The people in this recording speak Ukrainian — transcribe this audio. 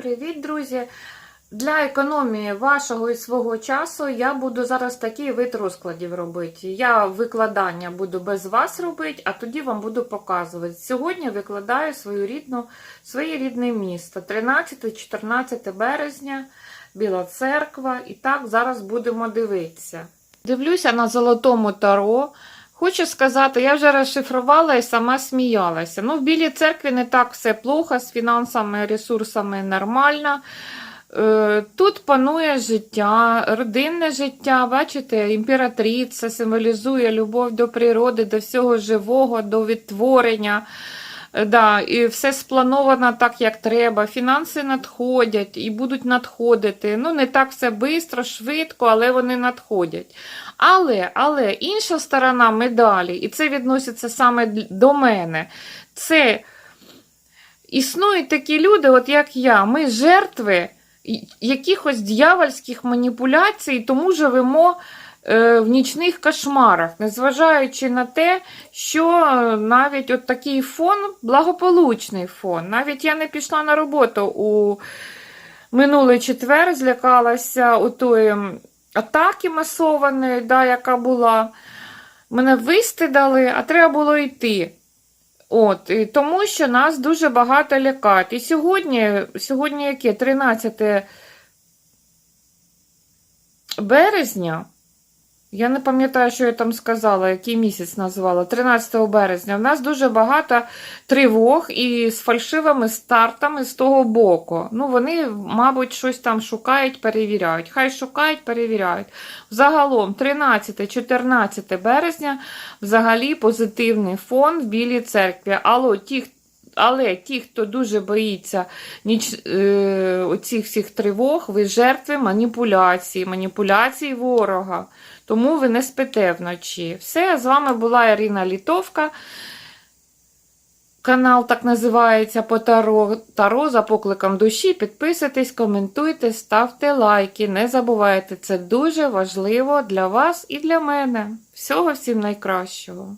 Привіт, друзі! Для економії вашого і свого часу я буду зараз такий вид розкладів робити. Я викладання буду без вас робити, а тоді вам буду показувати. Сьогодні викладаю свою рідну, своє рідне місто. 13-14 березня, Біла церква. І так зараз будемо дивитися. Дивлюся на золотому таро. Хочу сказати, я вже розшифрувала і сама сміялася. Ну, в Білій церкві не так все плохо, з фінансами, ресурсами нормально. Е, Тут панує життя, родинне життя. Бачите, імператриця символізує любов до природи, до всього живого, до відтворення. Е, Да, і все сплановано так, як треба. Фінанси надходять і будуть надходити. Ну, не так все швидко, швидко, але вони надходять. Але, але інша сторона медалі, і це відноситься саме до мене. Це існують такі люди, от як я, ми жертви якихось дьявольських маніпуляцій, тому живемо в нічних кошмарах, незважаючи на те, що е, навіть от такий фон, благополучний фон. Навіть я не пішла на роботу у минулий четвер, злякалася у тої атаки масованої, да, яка була. Мене вистидали, а треба було йти. От, і тому що нас дуже багато лякають. І сьогодні, сьогодні яке? 13 березня. Я не пам'ятаю, що я там сказала, який місяць назвала. 13 березня. У нас дуже багато тривог і з фальшивими стартами з того боку. Ну, вони, мабуть, щось там шукають, перевіряють. Хай шукають, перевіряють. Загалом, 13-14 березня, взагалі позитивний фон в Білій церкві. Але ті, але ті, хто дуже боїться ніч, е, оцих всіх тривог, ви жертви маніпуляції, маніпуляцій ворога. Тому ви не спите вночі. Все, з вами була Ірина Літовка. Канал так називається по Таро. Таро за покликом душі. Підписуйтесь, коментуйте, ставте лайки. Не забувайте, це дуже важливо для вас і для мене. Всього всім найкращого.